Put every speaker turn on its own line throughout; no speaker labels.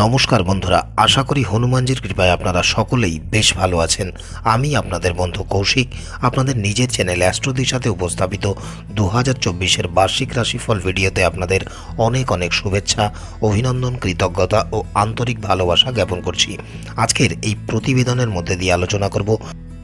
নমস্কার বন্ধুরা, আশা করি হনুমানজির কৃপায় আপনারা সকলেই বেশ ভালো আছেন। আমি আপনাদের বন্ধু কৌশিক, আপনাদের নিজের চ্যানেল অ্যাস্ট্রোদির সাথে উপস্থাপিত দু হাজার চব্বিশের বার্ষিক রাশিফল ভিডিওতে আপনাদের অনেক অনেক শুভেচ্ছা, অভিনন্দন, কৃতজ্ঞতা ও আন্তরিক ভালোবাসা জ্ঞাপন করছি। আজকের এই প্রতিবেদনের মধ্যে দিয়ে আলোচনা করব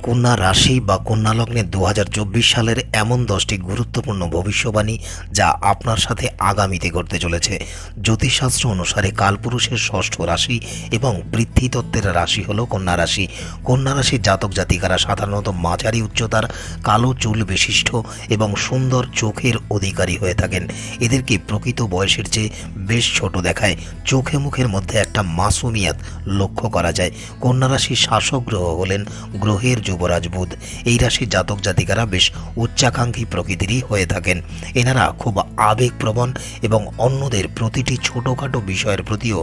কন্যা রাশি বা কন্যা লগ্নে দু হাজার চব্বিশ সালের এমন দশটি গুরুত্বপূর্ণ ভবিষ্যবাণী যা আপনার সাথে আগামীতে ঘটতে চলেছে। জ্যোতিষশাস্ত্র অনুসারে কালপুরুষের ষষ্ঠ রাশি এবং বৃদ্ধিতত্ত্বের রাশি হলো কন্যা রাশি। কন্যা রাশির জাতক জাতিকারা সাধারণত মাঝারি উচ্চতার, কালো চুল বিশিষ্ট এবং সুন্দর চোখের অধিকারী হয়ে থাকেন। এদেরকে প্রকৃত বয়সের চেয়ে বেশ ছোট দেখায়। চোখে মুখের মধ্যে একটা মাসুমিয়াত লক্ষ্য করা যায়। কন্যা রাশির শাসক গ্রহ হলেন গ্রহের যুবরাজ বুধ। এই রাশির জাতক জাতিকারা বেশ উচ্চাকাঙ্ক্ষী প্রকৃতিরই হয়ে থাকেন। এনারা খুব আবেগপ্রবণ এবং অন্যদের প্রতিটি ছোটোখাটো বিষয়ের প্রতিও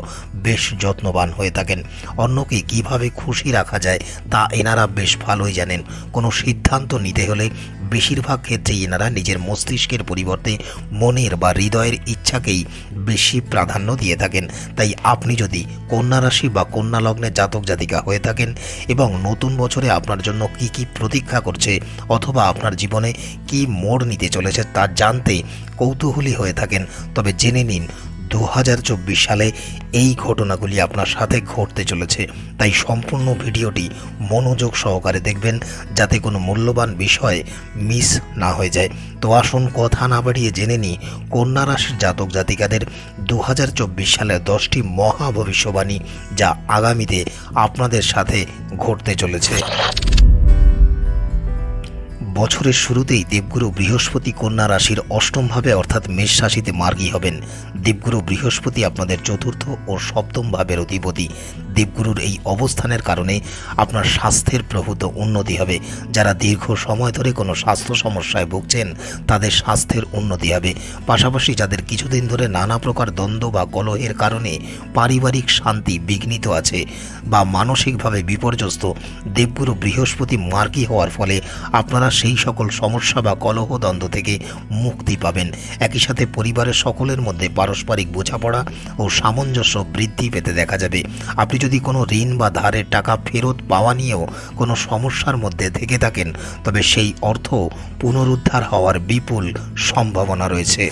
বেশ যত্নবান হয়ে থাকেন। অন্যকে কীভাবে খুশি রাখা যায় তা এনারা বেশ ভালোই জানেন। কোনো সিদ্ধান্ত নিতে হলে বেশিরভাগ ক্ষেত্রেই এনারা নিজের মস্তিষ্কের পরিবর্তে মনের বা হৃদয়ের ইচ্ছাকেই বেশি প্রাধান্য দিয়ে থাকেন। তাই আপনি যদি কন্যা রাশি বা কন্যা লগ্নে জাতক জাতিকা হয়ে থাকেন এবং নতুন বছরে আপনার জন্য কি কি প্রতীক্ষা করছে অথবা আপনার জীবনে কি মোড় নিতে চলেছে তা জানতে কৌতূহলী হয়ে থাকেন। তবে জেনে নিন দু হাজার চব্বিশ সালে এই ঘটনাগুলি আপনার সাথে ঘটতে চলেছে। তাই সম্পূর্ণ ভিডিওটি মনোযোগ সহকারে দেখবেন যাতে কোনো মূল্যবান বিষয় মিস না হয়ে যায়। তো আসুন কথা না বাড়িয়ে জেনে নিই কন্যা রাশির জাতক জাতিকাদের দু হাজার চব্বিশ সালে দশটি মহা ভবিষ্যবাণী যা আগামীতে আপনাদের সাথে ঘটতে চলেছে। বছরের শুরুতেই দেবগুরু বৃহস্পতি কন্যা রাশির অষ্টম ভাবে অর্থাৎ মেষ রাশিতে মার্গী হবেন। দেবগুরু বৃহস্পতি আপনাদের চতুর্থ ও সপ্তম ভাবের অধিপতি। দেবগুরুর এই অবস্থানের কারণে আপনার স্বাস্থ্যের প্রভূত উন্নতি হবে। যারা দীর্ঘ সময় ধরে কোনো স্বাস্থ্য সমস্যায় ভুগছেন, তাদের স্বাস্থ্যের উন্নতি হবে। পাশাপাশি যাদের কিছুদিন ধরে নানা প্রকার দ্বন্দ্ব বা কলহের কারণে পারিবারিক শান্তি বিঘ্নিত আছে বা মানসিকভাবে বিপর্যস্ত, দেবগুরু বৃহস্পতি মার্গী হওয়ার ফলে আপনারা সেই সকল সমস্যা বা কলহ দ্বন্দ্ব থেকে মুক্তি পাবেন। একই সাথে পরিবারের সকলের মধ্যে পারস্পরিক বোঝাপড়া ও সামঞ্জস্য বৃদ্ধি পেতে দেখা যাবে। আপনি যদি কোনো ঋণ বা ধারের টাকা ফেরত পাওয়া নিয়েও কোনো সমস্যার মধ্যে থেকে থাকেন, তবে সেই অর্থ পুনরুদ্ধার হওয়ার বিপুল সম্ভাবনা রয়েছে।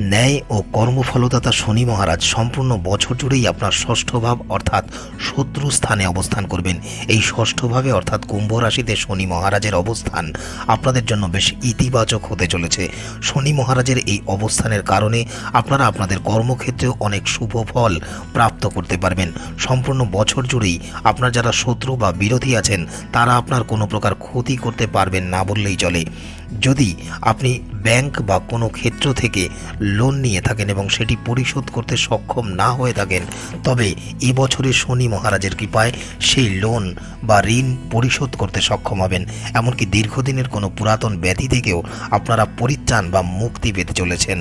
ন্যায় ও কর্মফলদাতা শনি মহারাজ সম্পূর্ণ বছর জুড়েই আপনার ষষ্ঠ ভাব অর্থাৎ শত্রু স্থানে অবস্থান করবেন। এই ষষ্ঠ ভাবে অর্থাৎ কুম্ভ রাশিতে শনি মহারাজের অবস্থান আপনাদের জন্য বেশ ইতিবাচক হতে চলেছে। শনি মহারাজের এই অবস্থানের কারণে আপনারা আপনাদের কর্মক্ষেত্রেও অনেক শুভ ফল প্রাপ্ত করতে পারবেন। সম্পূর্ণ বছর জুড়েই আপনার যারা শত্রু বা বিরোধী আছেন, তারা আপনার কোনো প্রকার ক্ষতি করতে পারবেন না বললেই চলে। যদি আপনি ব্যাংক বা কোনো ক্ষেত্র থেকে লোন নিয়ে থাকেন এবং সেটি পরিশোধ করতে সক্ষম না হয়ে থাকেন, তবে এবছরে শনি মহারাজের কৃপায় সেই লোন বা ঋণ পরিশোধ করতে সক্ষম হবেন। এমনকি দীর্ঘদিনের কোনো পুরাতন ব্যাধি থেকেও আপনারা পরিত্রাণ বা মুক্তি পেতে চলেছেন।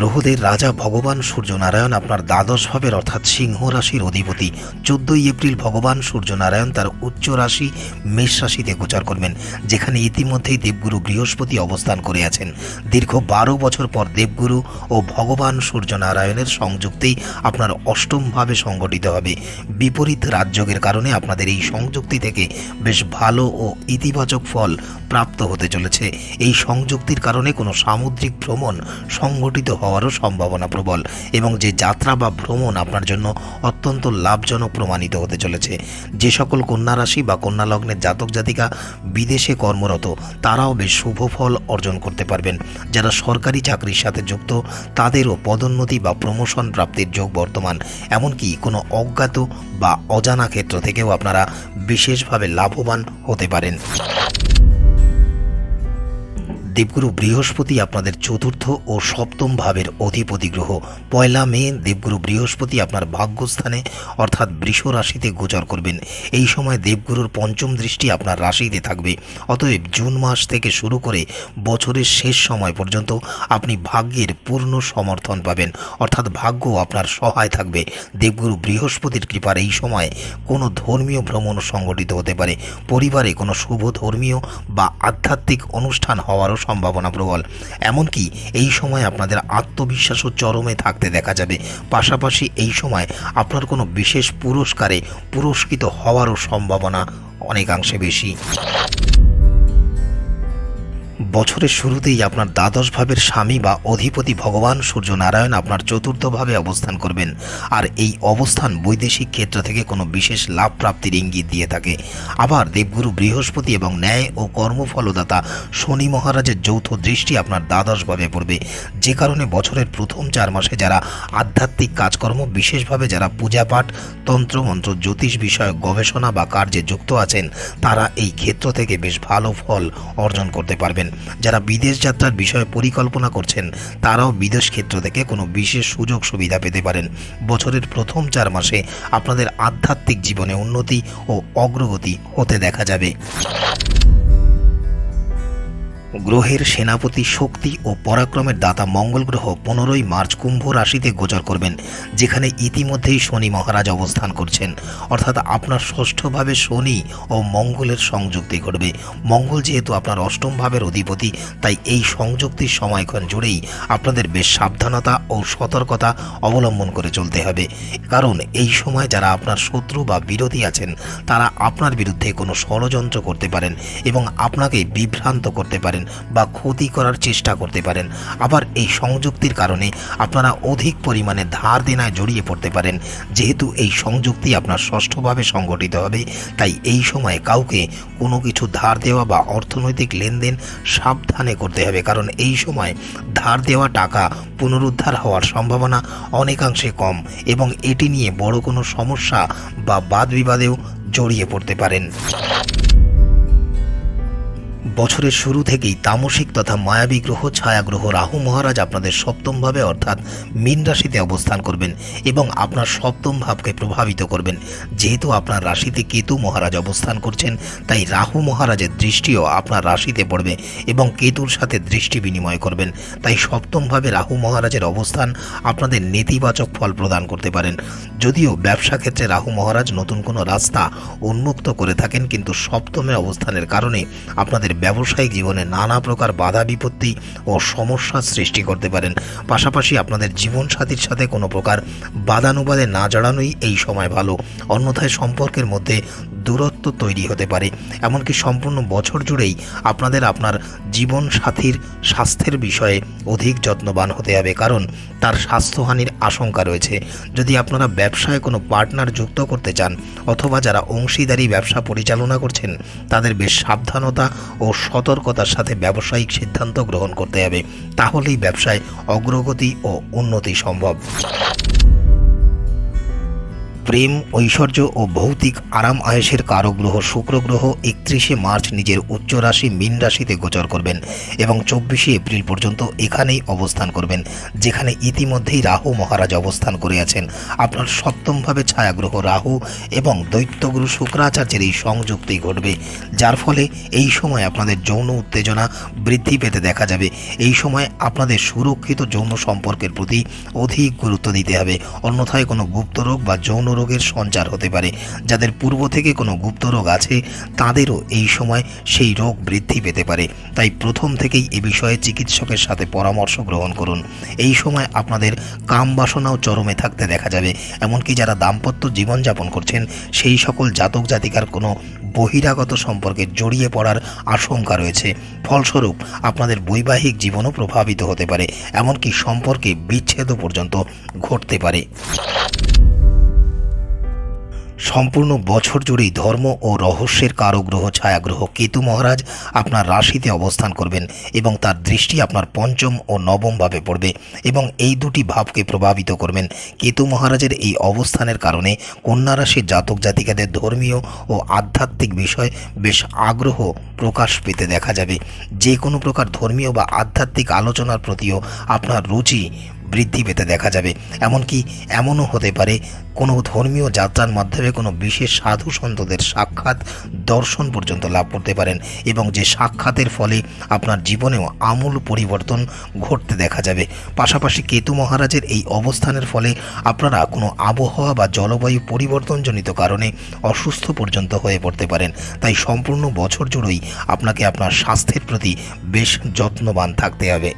গ্রহদের রাজা ভগবান সূর্যনারায়ণ, আপনার দ্বাদশ ভাবের অর্থাৎ সিংহ রাশির অধিপতি। চোদ্দই এপ্রিল ভগবান সূর্যনারায়ণ তার উচ্চ রাশি মেষ রাশিতে গোচর করবেন, যেখানে ইতিমধ্যেই দেবগুরু বৃহস্পতি অবস্থান করে আছেন। দীর্ঘ বারো বছর পর দেবগুরু ও ভগবান সূর্যনারায়ণের সংযুক্তেই আপনার অষ্টম ভাবে সংগঠিত হবে। বিপরীত রাজযোগের কারণে আপনাদের এই সংযুক্তি থেকে বেশ ভালো ও ইতিবাচক ফল প্রাপ্ত হতে চলেছে। এই সংযুক্তির কারণে কোনো সামুদ্রিক ভ্রমণ সংগঠিত হওয়ারও সম্ভাবনা প্রবল এবং যে যাত্রা বা ভ্রমণ আপনার জন্য অত্যন্ত লাভজনক প্রমাণিত হতে চলেছে। যে সকল কন্যা রাশি বা কন্যা লগ্নের জাতক জাতিকা বিদেশে কর্মরত, তারাও বেশ শুভ ফল অর্জন করতে পারবেন। যারা সরকারি চাকরির সাথে যুক্ত, তাদেরও পদোন্নতি বা প্রমোশন প্রাপ্তির যোগ বর্তমান। এমনকি কোনো অজ্ঞাত বা অজানা ক্ষেত্র থেকেও আপনারা বিশেষভাবে লাভবান হতে পারেন। দেবগুরু বৃহস্পতি আপনাদের চতুর্থ ও সপ্তম ভাবের অধিপতি গ্রহ। পয়লা মে দেবগুরু বৃহস্পতি আপনার ভাগ্যস্থানে, অর্থাৎ বৃষ রাশিতে গোচর করবেন। এই সময় দেবগুরুর পঞ্চম দৃষ্টি আপনার রাশিতে থাকবে। অতএব জুন মাস থেকে শুরু করে বছরের শেষ সময় পর্যন্ত আপনি ভাগ্যের পূর্ণ সমর্থন পাবেন। অর্থাৎ ভাগ্য আপনার সহায় থাকবে। দেবগুরু বৃহস্পতির কৃপার এই সময় কোনো ধর্মীয় ভ্রমণ সংগঠিত হতে পারে। পরিবারে কোনো শুভ ধর্মীয় বা আধ্যাত্মিক অনুষ্ঠান হওয়ারও সম্ভাবনা প্রবল। এমনকি এই সময় আপনাদের আত্মবিশ্বাসও চরমে থাকতে দেখা যাবে। পাশাপাশি এই সময় আপনার কোনো বিশেষ পুরস্কারে পুরস্কৃত হওয়ারও সম্ভাবনা অনেকাংশে বেশি। বছরের শুরুতেই আপনার দ্বাদশ ভাবের স্বামী বা অধিপতি ভগবান সূর্যনারায়ণ আপনার চতুর্থ ভাবে অবস্থান করবেন। আর এই অবস্থান বৈদেশিক ক্ষেত্র থেকে কোনো বিশেষ লাভ প্রাপ্তির ইঙ্গিত দিয়ে থাকে। আবার দেবগুরু বৃহস্পতি এবং ন্যায় ও কর্মফলদাতা শনি মহারাজের যৌথ দৃষ্টি আপনার দ্বাদশ ভাবে পড়বে। যে কারণে বছরের প্রথম চার মাসে যারা আধ্যাত্মিক কাজকর্ম, বিশেষভাবে যারা পূজাপাঠ, তন্ত্রমন্ত্র, জ্যোতিষ বিষয়ক গবেষণা বা কার্যে যুক্ত আছেন, তারা এই ক্ষেত্র থেকে বেশ ভালো ফল অর্জন করতে পারবেন। যারা বিদেশ যাত্রার বিষয়ে পরিকল্পনা করছেন, তারাও বিদেশ ক্ষেত্র থেকে কোনো বিশেষ সুযোগ সুবিধা পেতে পারেন। বছরের প্রথম চার মাসে আপনাদের আধ্যাত্মিক জীবনে উন্নতি ও অগ্রগতি হতে দেখা যাবে। গ্রহের সেনাপতি শক্তি ও পরাক্রমের দাতা মঙ্গল গ্রহ পনেরোই মার্চ কুম্ভ রাশিতে গোচর করবেন, যেখানে ইতিমধ্যেই শনি মহারাজ অবস্থান করছেন। অর্থাৎ আপনার ষষ্ঠভাবে শনি ও মঙ্গলের সংযুক্তি ঘটবে। মঙ্গল যেহেতু আপনার অষ্টম ভাবের অধিপতি, তাই এই সংযুক্তির সময়ক্ষণ জুড়েই আপনাদের বেশ সাবধানতা ও সতর্কতা অবলম্বন করে চলতে হবে। কারণ এই সময় যারা আপনার শত্রু বা বিরোধী আছেন, তারা আপনার বিরুদ্ধে কোনো ষড়যন্ত্র করতে পারেন এবং আপনাকে বিভ্রান্ত করতে পারেন। বা ক্ষতি করার চেষ্টা করতে পারেন। আবার এই সংযুক্তির কারণে আপনারা অধিক পরিমাণে ধার দেনায় জড়িয়ে পড়তে পারেন। যেহেতু এই সংযুক্তি আপনার ষষ্ঠভাবে সংগঠিত হবে, তাই এই সময়ে কাউকে কোনো কিছু ধার দেওয়া বা অর্থনৈতিক লেনদেন সাবধানে করতে হবে। কারণ এই সময় ধার দেওয়া টাকা পুনরুদ্ধার হওয়ার সম্ভাবনা অনেকাংশে কম এবং এটি নিয়ে বড় কোনো সমস্যা বা বাদ বিবাদেও জড়িয়ে পড়তে পারেন। বছরের শুরু থেকেই তামসিক তথা মায়াবী গ্রহ, ছায়াগ্রহ রাহু মহারাজ আপনাদের সপ্তমভাবে অর্থাৎ মীন রাশিতে অবস্থান করবেন এবং আপনার সপ্তম ভাবকে প্রভাবিত করবেন। যেহেতু আপনার রাশিতে কেতু মহারাজ অবস্থান করছেন, তাই রাহু মহারাজের দৃষ্টিও আপনার রাশিতে পড়বে এবং কেতুর সাথে দৃষ্টি বিনিময় করবেন। তাই সপ্তমভাবে রাহু মহারাজের অবস্থান আপনাদের নেতিবাচক ফল প্রদান করতে পারেন। যদিও ব্যবসা ক্ষেত্রে রাহু মহারাজ নতুন কোনো রাস্তা উন্মুক্ত করে থাকেন, কিন্তু সপ্তমে অবস্থানের কারণে আপনাদের ব্যবসায়িক জীবনে নানা প্রকার বাধা, বিপত্তি ও সমস্যার সৃষ্টি করতে পারেন। পাশাপাশি আপনাদের জীবনসাথীর সাথে কোনো প্রকার বাধানুবাদে না জড়ানোই এই সময় ভালো। অন্যথায় সম্পর্কের মধ্যে দূরত্ব তৈরি হতে পারে। এমনকি সম্পূর্ণ বছর জুড়েই আপনাদের আপনার জীবন সাথীর স্বাস্থ্যের বিষয়ে অধিক যত্নবান হতে হবে, কারণ তার স্বাস্থ্যহানির আশঙ্কা রয়েছে। যদি আপনারা ব্যবসায় কোনো পার্টনার যুক্ত করতে চান, অথবা যারা অংশীদারি ব্যবসা পরিচালনা করছেন, তাদের বেশ সাবধানতা ও সতর্কতার সাথে ব্যবসায়িক সিদ্ধান্ত গ্রহণ করতে হবে। তাহলেই ব্যবসায় অগ্রগতি ও উন্নতি সম্ভব। প্রেম, ঐশ্বর্য ও ভৌতিক আরাম আয়েসের কারক গ্রহ শুক্র একত্রিশে মার্চ নিজের উচ্চ রাশি মীন রাশিতে গোচর করবেন এবং চব্বিশে এপ্রিল পর্যন্ত এখানেই অবস্থান করবেন, যেখানে ইতিমধ্যেই রাহু মহারাজ অবস্থান করে আছেন। আপনার সপ্তমভাবে ছায়াগ্রহ রাহু এবং দৈত্যগুরু শুক্রাচার্যের এই সংযুক্তি ঘটবে, যার ফলে এই সময় আপনাদের যৌন উত্তেজনা বৃদ্ধি পেতে দেখা যাবে। এই সময় আপনাদের সুরক্ষিত যৌন সম্পর্কের প্রতি অধিক গুরুত্ব দিতে হবে। অন্যথায় কোনো গুপ্ত রোগ বা যৌন রোগের সঞ্চার হতে পারে। যাদের পূর্ব থেকে কোনো গুপ্ত রোগ আছে, তাদেরও এই সময় সেই রোগ বৃদ্ধি পেতে পারে। তাই প্রথম থেকেই এ বিষয়ে চিকিৎসকের সাথে পরামর্শ গ্রহণ করুন। এই সময় আপনাদের কাম বাসনাও চরমে থাকতে দেখা যাবে। এমনকি যারা দাম্পত্য জীবনযাপন করছেন, সেই সকল জাতক জাতিকার কোনো বহিরাগত সম্পর্কে জড়িয়ে পড়ার আশঙ্কা রয়েছে। ফলস্বরূপ, আপনাদের বৈবাহিক জীবনও প্রভাবিত হতে পারে। এমনকি সম্পর্কে বিচ্ছেদও পর্যন্ত ঘটতে পারে। সম্পূর্ণ বছর জুড়েই ধর্ম ও রহস্যের কারক গ্রহ ছায়াগ্রহ কেতু মহারাজ আপনার রাশিতে অবস্থান করবেন এবং তার দৃষ্টি আপনার পঞ্চম ও নবম ভাবে পড়বে এবং এই দুটি ভাবকে প্রভাবিত করবেন। কেতু মহারাজের এই অবস্থানের কারণে কন্যা রাশির জাতক জাতিকাদের ধর্মীয় ও আধ্যাত্মিক বিষয় বেশ আগ্রহ প্রকাশ পেতে দেখা যাবে। যে কোনো প্রকার ধর্মীয় বা আধ্যাত্মিক আলোচনার প্রতিও আপনার রুচি বৃদ্ধি পেতে দেখা যাবে। এমনকি এমনও হতে পারে, কোনো ধর্মীয় যাত্রার মাধ্যমে কোনো বিশেষ সাধু সন্তদের সাক্ষাৎ দর্শন পর্যন্ত লাভ করতে পারেন এবং যে সাক্ষাতের ফলে আপনার জীবনেও আমূল পরিবর্তন ঘটতে দেখা যাবে। পাশাপাশি কেতু মহারাজের এই অবস্থানের ফলে আপনারা কোনো আবহাওয়া বা জলবায়ু পরিবর্তনজনিত কারণে অসুস্থ পর্যন্ত হয়ে পড়তে পারেন। তাই সম্পূর্ণ বছর জুড়েই আপনাকে আপনার স্বাস্থ্যের প্রতি বেশ যত্নবান থাকতে হবে।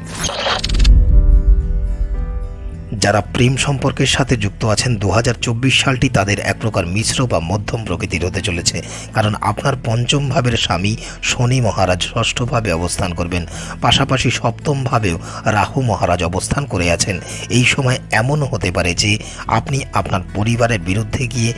যারা প্রেম সম্পর্কের সাথে যুক্ত আছেন দু হাজার চব্বিশ সালটি তাদের এক প্রকার মিশ্র বা মধ্যম প্রকৃতির হতে চলেছে। কারণ আপনার পঞ্চম ভাবের স্বামী শনি মহারাজ ষষ্ঠভাবে অবস্থান করবেন। পাশাপাশি সপ্তমভাবেও রাহু মহারাজ অবস্থান করে আছেন। এই সময় এমনও হতে পারে যে, আপনি আপনার পরিবারের বিরুদ্ধে গিয়ে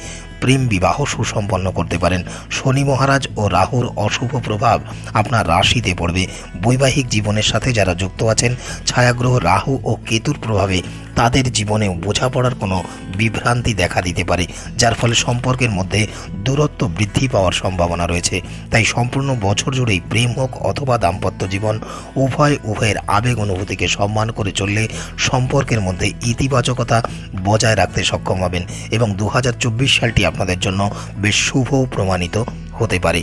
প্রেম বিবাহ সুসম্পন্ন করতে পারেন। শনি মহারাজ ও রাহুর অশুভ প্রভাব আপনার রাশিতে পড়বে। বৈবাহিক জীবনের সাথে যারা যুক্ত আছেন, ছায়াগ্রহ রাহু ও কেতুর প্রভাবে তাদের জীবনেও বোঝাপড়ার কোনো বিভ্রান্তি দেখা দিতে পারে, যার ফলে সম্পর্কের মধ্যে দূরত্ব বৃদ্ধি পাওয়ার সম্ভাবনা রয়েছে। তাই সম্পূর্ণ বছর জুড়েই প্রেম হোক অথবা দাম্পত্য জীবন, উভয় উভয়ের আবেগ অনুভূতিকে সম্মান করে চললে সম্পর্কের মধ্যে ইতিবাচকতা বজায় রাখতে সক্ষম হবেন এবং দু হাজার চব্বিশ সালটি আপনাদের জন্য বেশ শুভ প্রমাণিত হতে পারে।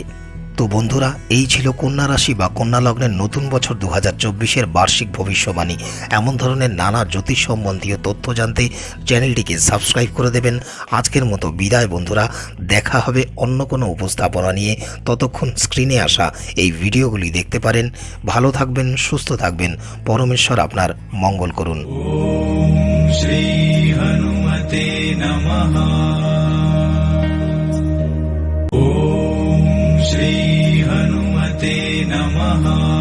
তো বন্ধুরা, এই ছিল কন্যা রাশি বা কন্যা লগ্নের নতুন বছর দু হাজার চব্বিশের বার্ষিক ভবিষ্যবাণী। এমন ধরনের নানা জ্যোতিষ সম্বন্ধীয় তথ্য জানতে চ্যানেলটিকে সাবস্ক্রাইব করে দেবেন। আজকের মতো বিদায় বন্ধুরা, দেখা হবে অন্য কোনো উপস্থাপনা নিয়ে। ততক্ষণ স্ক্রিনে আসা এই ভিডিওগুলি দেখতে পারেন। ভালো থাকবেন, সুস্থ থাকবেন। পরমেশ্বর আপনার মঙ্গল করুন।
শ্রী হনুমতে নমঃ Oh.